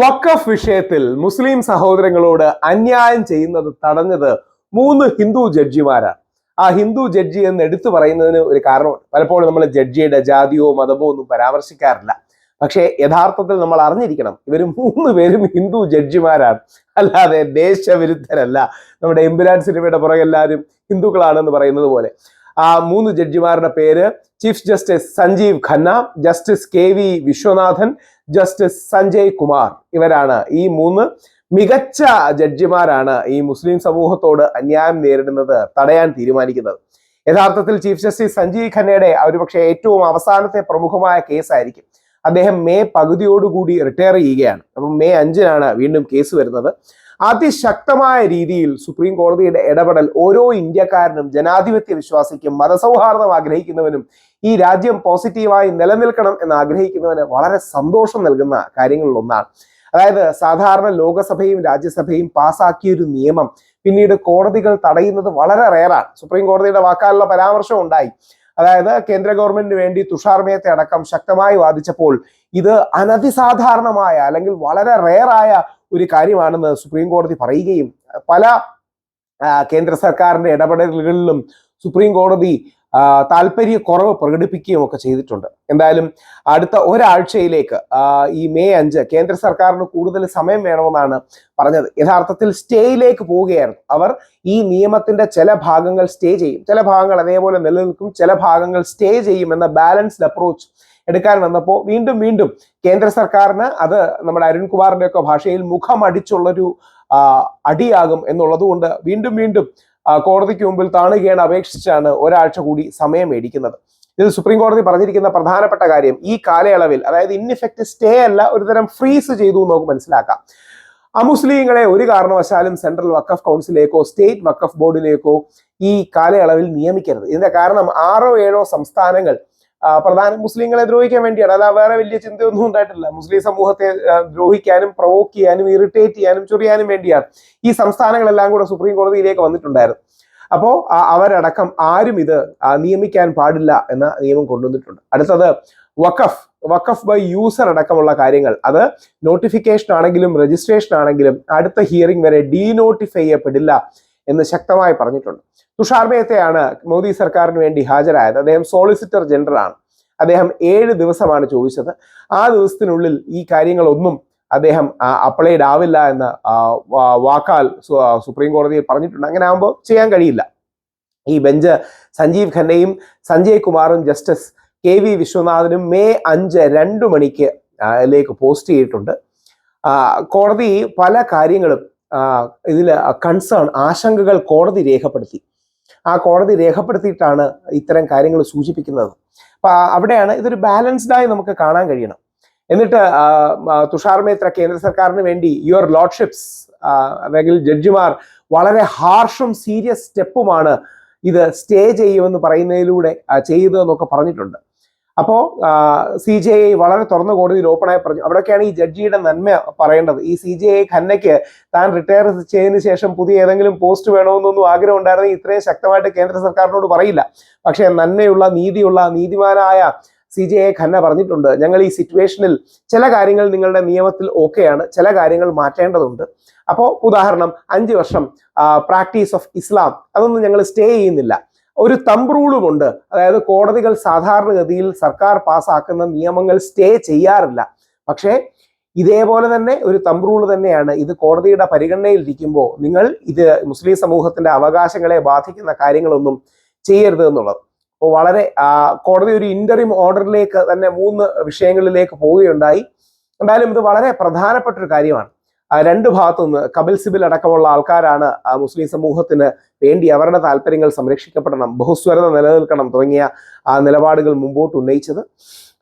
വഖഫ് വിഷയത്തിൽ മുസ്ലിം സഹോദരങ്ങളോട് അന്യായം ചെയ്യുന്നത് തടഞ്ഞത് മൂന്ന് ഹിന്ദു ജഡ്ജിമാരാണ് ആ ഹിന്ദു ജഡ്ജി എന്ന് എടുത്തു പറയുന്നതിന് ഒരു കാരണമുണ്ട് പലപ്പോഴും നമ്മൾ ജഡ്ജിയുടെ ജാതിയോ മതമോ ഒന്നും പരാമർശിക്കാറില്ല. പക്ഷേ യഥാർത്ഥത്തിൽ നമ്മൾ അറിഞ്ഞിരിക്കണം ഇവർ മൂന്ന് പേരും ഹിന്ദു ജഡ്ജിമാരാണ്. അല്ലാതെ ദേശവിരുദ്ധരല്ല. നമ്മുടെ എമ്പുരാൻ സിനിമയുടെ പുറകെ പുറകെല്ലാവരും ഹിന്ദുക്കളാണെന്ന് പറയുന്നത് പോലെ. ആ മൂന്ന് ജഡ്ജിമാരുടെ പേര് chief justice Sanjiv Khanna justice K V Viswanathan justice Sanjay Kumar ഇവരാണ് ഈ മൂന്ന് മികച്ച ജഡ്ജിമാരാണ് ഈ മുസ്ലിം സമൂഹത്തോട് അന്യായം നേരിടുന്നത് തടയാൻ തീരുമാനിക്കുന്നത്. യഥാർത്ഥത്തിൽ ചീഫ് ജസ്റ്റിസ് സഞ്ജീവ് ഖന്നയുടെ ഒരുപക്ഷെ ഏറ്റവും അവസാനത്തെ പ്രമുഖമായ കേസായിരിക്കും. അദ്ദേഹം മെയ് പകുതിയോടുകൂടി റിട്ടയർ ചെയ്യുകയാണ്. അപ്പം മെയ് അഞ്ചിനാണ് വീണ്ടും കേസ് വരുന്നത്. അതിശക്തമായ രീതിയിൽ സുപ്രീം കോടതിയുടെ ഇടപെടൽ ഓരോ ഇന്ത്യക്കാരനും ജനാധിപത്യ വിശ്വാസിക്കും മതസൗഹാർദ്ദം ആഗ്രഹിക്കുന്നവനും ഈ രാജ്യം പോസിറ്റീവായി നിലനിൽക്കണം എന്ന് ആഗ്രഹിക്കുന്നവന് വളരെ സന്തോഷം നൽകുന്ന കാര്യങ്ങളിൽ ഒന്നാണ് അതായത് സാധാരണ ലോകസഭയും രാജ്യസഭയും പാസാക്കിയ ഒരു നിയമം പിന്നീട് കോടതികൾ തടയുന്നത് വളരെ റേറാണ് സുപ്രീം കോടതിയുടെ വാക്കാലുള്ള പരാമർശം ഉണ്ടായി. അതായത് കേന്ദ്ര ഗവൺമെന്റിന് വേണ്ടി തുഷാർ മേത്തെ അടക്കം ശക്തമായി വാദിച്ചപ്പോൾ ഇത് അനധിസാധാരണമായ അല്ലെങ്കിൽ വളരെ റേറായ ഒരു കാര്യമാണെന്ന് സുപ്രീം കോടതി പറയുകയും പല കേന്ദ്ര സർക്കാരിന്റെ ഇടപെടലുകളിലും സുപ്രീം കോടതി താല്പര്യക്കുറവ് പ്രകടിപ്പിക്കുകയും ഒക്കെ ചെയ്തിട്ടുണ്ട്. എന്തായാലും അടുത്ത ഒരാഴ്ചയിലേക്ക് ഈ മെയ് അഞ്ച് കേന്ദ്ര സർക്കാരിന് കൂടുതൽ സമയം വേണമെന്നാണ് പറഞ്ഞത്. യഥാർത്ഥത്തിൽ സ്റ്റേയിലേക്ക് പോവുകയായിരുന്നു. അവർ ഈ നിയമത്തിന്റെ ചില ഭാഗങ്ങൾ സ്റ്റേ ചെയ്യും. ചില ഭാഗങ്ങൾ അതേപോലെ നിലനിൽക്കും ചില ഭാഗങ്ങൾ സ്റ്റേ ചെയ്യും എന്ന ബാലൻസ്ഡ് അപ്രോച്ച് എടുക്കാൻ വന്നപ്പോൾ വീണ്ടും വീണ്ടും കേന്ദ്ര സർക്കാരിന് അത് നമ്മുടെ അരുൺകുമാറിന്റെ ഒക്കെ ഭാഷയിൽ മുഖമടിച്ചുള്ളൊരു അടിയാകും എന്നുള്ളത് കൊണ്ട് വീണ്ടും വീണ്ടും കോടതിക്ക് മുമ്പിൽ താണുകയാണ് അപേക്ഷിച്ചാണ് ഒരാഴ്ച കൂടി സമയം മേടിക്കുന്നത് ഇത് സുപ്രീം കോടതി പറഞ്ഞിരിക്കുന്ന പ്രധാനപ്പെട്ട കാര്യം ഈ കാലയളവിൽ അതായത് ഇൻഇഫക്റ്റ് സ്റ്റേ അല്ല ഒരുതരം ഫ്രീസ് ചെയ്തു നമുക്ക് മനസ്സിലാക്കാം. അമുസ്ലിങ്ങളെ ഒരു കാരണവശാലും സെൻട്രൽ വക്കഫ് കൗൺസിലേക്കോ സ്റ്റേറ്റ് വക്കഫ് ബോർഡിലേക്കോ ഈ കാലയളവിൽ നിയമിക്കരുത്. ഇതിന്റെ കാരണം ആറോ ഏഴോ സംസ്ഥാനങ്ങൾ പ്രധാന മുസ്ലിങ്ങളെ ദ്രോഹിക്കാൻ വേണ്ടിയാണ്. അല്ല വേറെ വലിയ ചിന്തയൊന്നും ഉണ്ടായിട്ടില്ല. മുസ്ലിം സമൂഹത്തെ ദ്രോഹിക്കാനും പ്രൊവോക്ക് ചെയ്യാനും ഇറിറ്റേറ്റ് ചെയ്യാനും ചൊറിയാനും വേണ്ടിയാണ് ഈ സംസ്ഥാനങ്ങളെല്ലാം കൂടെ സുപ്രീം കോടതിയിലേക്ക് വന്നിട്ടുണ്ടായിരുന്നു അപ്പോൾ അവരടക്കം ആരും ഇത് നിയമിക്കാൻ പാടില്ല എന്ന നിയമം കൊണ്ടുവന്നിട്ടുണ്ട്. അടുത്തത് വഖഫ്. വഖഫ് ബൈ യൂസർ അടക്കമുള്ള കാര്യങ്ങൾ. അത് നോട്ടിഫിക്കേഷൻ ആണെങ്കിലും രജിസ്ട്രേഷൻ ആണെങ്കിലും അടുത്ത ഹിയറിംഗ് വരെ ഡീനോട്ടിഫൈ ചെയ്യപ്പെടില്ല. എന്ന് ശക്തമായി പറഞ്ഞിട്ടുണ്ട്. തുഷാർ മേത്തയാണ് മോദി സർക്കാരിന് വേണ്ടി ഹാജരായത്. അദ്ദേഹം സോളിസിറ്റർ ജനറൽ ആണ്. അദ്ദേഹം ഏഴ് ദിവസമാണ് ചോദിച്ചത്. ആ ദിവസത്തിനുള്ളിൽ ഈ കാര്യങ്ങളൊന്നും അദ്ദേഹം അപ്ലൈഡ് ആവില്ല എന്ന് വാക്കാൽ സുപ്രീം കോടതിയിൽ പറഞ്ഞിട്ടുണ്ട്. അങ്ങനെ ആകുമ്പോൾ ചെയ്യാൻ കഴിയില്ല. ഈ ബെഞ്ച് സഞ്ജീവ് ഖന്നയും സഞ്ജയ് കുമാറും ജസ്റ്റിസ് കെ വി വിശ്വനാഥനും മെയ് അഞ്ച് രണ്ടു മണിക്ക് ലേക്ക് പോസ്റ്റ് ചെയ്തിട്ടുണ്ട്. കോടതി പല കാര്യങ്ങളും ഇതിൽ കൺസേൺ ആശങ്കകൾ കോടതി രേഖപ്പെടുത്തി. ആ കോടതി രേഖപ്പെടുത്തിയിട്ടാണ് ഇത്തരം കാര്യങ്ങൾ സൂചിപ്പിക്കുന്നത്. അപ്പൊ അവിടെയാണ് ഇതൊരു ബാലൻസ്ഡായി നമുക്ക് കാണാൻ കഴിയണം. എന്നിട്ട് തുഷാർ മേത്ര കേന്ദ്ര സർക്കാരിന് വേണ്ടി യുവർ ലോഡ്ഷിപ്സ് അല്ലെങ്കിൽ ജഡ്ജിമാർ വളരെ ഹാർഷും സീരിയസ് സ്റ്റെപ്പുമാണ് ഇത് സ്റ്റേ ചെയ്യുമെന്ന് പറയുന്നതിലൂടെ ചെയ്തതെന്നൊക്കെ പറഞ്ഞിട്ടുണ്ട്. അപ്പോൾ സി ജെ ഐ വളരെ തുറന്ന കോടതിയിൽ ഓപ്പണായി പറഞ്ഞു. അവിടെയൊക്കെയാണ് ഈ ജഡ്ജിയുടെ നന്മ പറയേണ്ടത്. ഈ സി ജെ ഐ ഖന്നയ്ക്ക് താൻ റിട്ടയർ ചെയ്തതിനു ശേഷം പുതിയ ഏതെങ്കിലും പോസ്റ്റ് വേണമെന്നൊന്നും ആഗ്രഹം ഉണ്ടായിരുന്നെങ്കിൽ ഇത്രയും ശക്തമായിട്ട് കേന്ദ്ര സർക്കാരിനോട് പറയില്ല. പക്ഷേ നന്മയുള്ള നീതിയുള്ള നീതിമാനായ സി ജെ എ ഖന്ന പറഞ്ഞിട്ടുണ്ട് ഞങ്ങൾ ഈ സിറ്റുവേഷനിൽ ചില കാര്യങ്ങൾ നിങ്ങളുടെ നിയമത്തിൽ ഓക്കെയാണ് ചില കാര്യങ്ങൾ മാറ്റേണ്ടതുണ്ട്. അപ്പോൾ ഉദാഹരണം അഞ്ച് വർഷം പ്രാക്ടീസ് ഓഫ് ഇസ്ലാം അതൊന്നും ഞങ്ങൾ സ്റ്റേ ചെയ്യുന്നില്ല. ഒരു തമ്പ് റൂളുമുണ്ട് അതായത് കോടതികൾ സാധാരണഗതിയിൽ സർക്കാർ പാസ്സാക്കുന്ന നിയമങ്ങൾ സ്റ്റേ ചെയ്യാറില്ല. പക്ഷേ ഇതേപോലെ തന്നെ ഒരു തമ്പ് റൂൾ തന്നെയാണ്. ഇത് കോടതിയുടെ പരിഗണനയിൽ ഇരിക്കുമ്പോൾ നിങ്ങൾ ഇത് മുസ്ലിം സമൂഹത്തിന്റെ അവകാശങ്ങളെ ബാധിക്കുന്ന കാര്യങ്ങളൊന്നും ചെയ്യരുത് എന്നുള്ളത്. അപ്പോൾ വളരെ കോടതി ഒരു ഇന്ററിം ഓർഡറിലേക്ക് തന്നെ മൂന്ന് വിഷയങ്ങളിലേക്ക് പോവുകയുണ്ടായി. എന്തായാലും ഇത് വളരെ പ്രധാനപ്പെട്ട ഒരു കാര്യമാണ്. രണ്ട് ഭാഗത്തുനിന്ന് കപിൽ സിബിൽ അടക്കമുള്ള ആൾക്കാരാണ് മുസ്ലിം സമൂഹത്തിന് വേണ്ടി അവരുടെ താല്പര്യങ്ങൾ സംരക്ഷിക്കപ്പെടണം ബഹുസ്വരത നിലനിൽക്കണം തുടങ്ങിയ ആ നിലപാടുകൾ മുമ്പോട്ട് ഉന്നയിച്ചത്.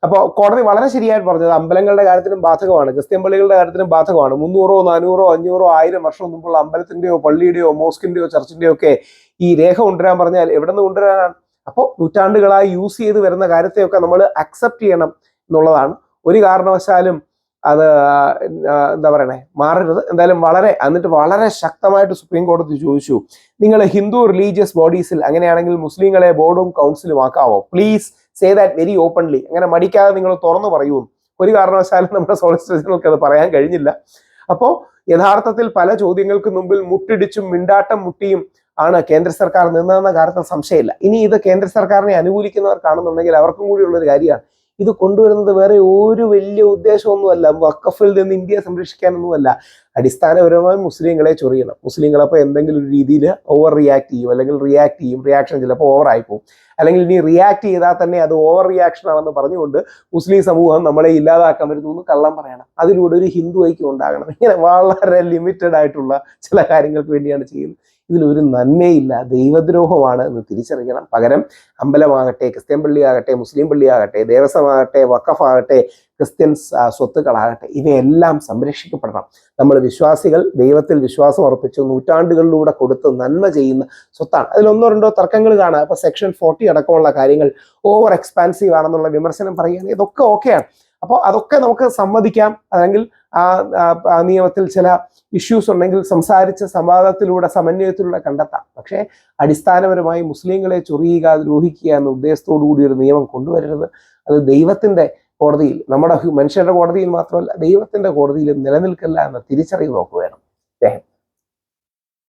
അപ്പോൾ കോടതി വളരെ ശരിയായിട്ട് പറഞ്ഞത് അമ്പലങ്ങളുടെ കാര്യത്തിലും ബാധകമാണ് ക്രിസ്ത്യൻ പള്ളികളുടെ കാര്യത്തിലും ബാധകമാണ്. മുന്നൂറോ നാനൂറോ അഞ്ഞൂറോ ആയിരം വർഷം മുമ്പുള്ള അമ്പലത്തിന്റെയോ പള്ളിയുടെയോ മോസ്കിന്റെയോ ചർച്ചിന്റെയോ ഒക്കെ ഈ രേഖ കൊണ്ടുവരാൻ പറഞ്ഞാൽ എവിടെ നിന്ന് കൊണ്ടുവരാനാണ്? അപ്പോൾ നൂറ്റാണ്ടുകളായി യൂസ് ചെയ്ത് വരുന്ന കാര്യത്തെയൊക്കെ നമ്മൾ അക്സെപ്റ്റ് ചെയ്യണം എന്നുള്ളതാണ്. ഒരു കാരണവശാലും അത് എന്താ പറയണേ മാറരുത്. എന്തായാലും വളരെ എന്നിട്ട് വളരെ ശക്തമായിട്ട് സുപ്രീം കോടതി ചോദിച്ചു നിങ്ങൾ ഹിന്ദു റിലീജിയസ് ബോഡീസിൽ അങ്ങനെയാണെങ്കിൽ മുസ്ലിങ്ങളെ ബോർഡും കൗൺസിലും ആക്കാവോ? Please say that very openly അങ്ങനെ മടിക്കാതെ നിങ്ങൾ തുറന്നു പറയൂ. ഒരു കാരണവശാലും നമ്മുടെ സോളിസിറ്റർ ജനറൽക്ക് അത് പറയാൻ കഴിഞ്ഞില്ല. അപ്പോൾ യഥാർത്ഥത്തിൽ പല ചോദ്യങ്ങൾക്ക് മുമ്പിൽ മുട്ടിടിച്ചും മിണ്ടാട്ടം മുട്ടിയും ആണ് കേന്ദ്ര സർക്കാർ നിന്നതെന്ന കാര്യത്തിൽ സംശയമില്ല. ഇനി ഇത് കേന്ദ്ര സർക്കാരിനെ അനുകൂലിക്കുന്നവർ കാണുന്നുണ്ടെങ്കിൽ അവർക്കും കൂടിയുള്ള ഒരു കാര്യമാണ്. ഇത് കൊണ്ടുവരുന്നത് വേറെ ഒരു വലിയ ഉദ്ദേശമൊന്നുമല്ല. വക്കഫിൽ നിന്ന് ഇന്ത്യയെ സംരക്ഷിക്കാനൊന്നുമല്ല. അടിസ്ഥാനപരമായി മുസ്ലിങ്ങളെ ചൊറിയണം. മുസ്ലിങ്ങൾ അപ്പോൾ എന്തെങ്കിലും ഒരു രീതിയിൽ ഓവർ റിയാക്ട് ചെയ്യും അല്ലെങ്കിൽ റിയാക്ട് ചെയ്യും. റിയാക്ഷൻ ചിലപ്പോൾ ഓവർ ആയിപ്പോവും. അല്ലെങ്കിൽ ഇനി റിയാക്ട് ചെയ്താൽ തന്നെ അത് ഓവർ റിയാക്ഷൻ ആണെന്ന് പറഞ്ഞുകൊണ്ട് മുസ്ലിം സമൂഹം നമ്മളെ ഇല്ലാതാക്കാൻ വരുന്നു എന്ന് കള്ളം പറയണം. അതിലൂടെ ഒരു ഹിന്ദു ഐക്യം ഉണ്ടാകണം. ഇങ്ങനെ വളരെ ലിമിറ്റഡ് ആയിട്ടുള്ള ചില കാര്യങ്ങൾക്ക് വേണ്ടിയാണ് ചെയ്യുന്നത്. ഇതിലൊരു നന്മയില്ല. ദൈവദ്രോഹമാണ് എന്ന് തിരിച്ചറിയണം. പകരം അമ്പലമാകട്ടെ ക്രിസ്ത്യൻ പള്ളിയാകട്ടെ മുസ്ലിം പള്ളിയാകട്ടെ ദേവസ്വമാകട്ടെ വക്കഫാകട്ടെ ക്രിസ്ത്യൻ സ്വത്തുക്കളാകട്ടെ ഇവയെല്ലാം സംരക്ഷിക്കപ്പെടണം. നമ്മൾ വിശ്വാസികൾ ദൈവത്തിൽ വിശ്വാസം അർപ്പിച്ച് നൂറ്റാണ്ടുകളിലൂടെ കൊടുത്ത് നന്മ ചെയ്യുന്ന സ്വത്താണ്. അതിലൊന്നോ രണ്ടോ തർക്കങ്ങൾ കാണാം. അപ്പൊ സെക്ഷൻ ഫോർട്ടി അടക്കമുള്ള കാര്യങ്ങൾ ഓവർ എക്സ്പാൻസീവ് ആണെന്നുള്ള വിമർശനം പറയുകയാണെങ്കിൽ ഇതൊക്കെ ഓക്കെയാണ്. അപ്പോൾ അതൊക്കെ നമുക്ക് സമ്മതിക്കാം. അല്ലെങ്കിൽ ആ നിയമത്തിൽ ചില ഇഷ്യൂസ് ഉണ്ടെങ്കിൽ സംസാരിച്ച സംവാദത്തിലൂടെ സമന്വയത്തിലൂടെ കണ്ടെത്താം. പക്ഷേ അടിസ്ഥാനപരമായി മുസ്ലിങ്ങളെ ചൊറിയുക ദ്രോഹിക്കുക എന്ന ഉദ്ദേശത്തോടു കൂടി ഒരു നിയമം കൊണ്ടുവരരുത്. അത് ദൈവത്തിന്റെ കോടതിയിൽ നമ്മുടെ മനുഷ്യരുടെ കോടതിയിൽ മാത്രമല്ല ദൈവത്തിന്റെ കോടതിയിൽ നിലനിൽക്കില്ല എന്ന തിരിച്ചറിവ് നോക്കുകയാണ് വേണം.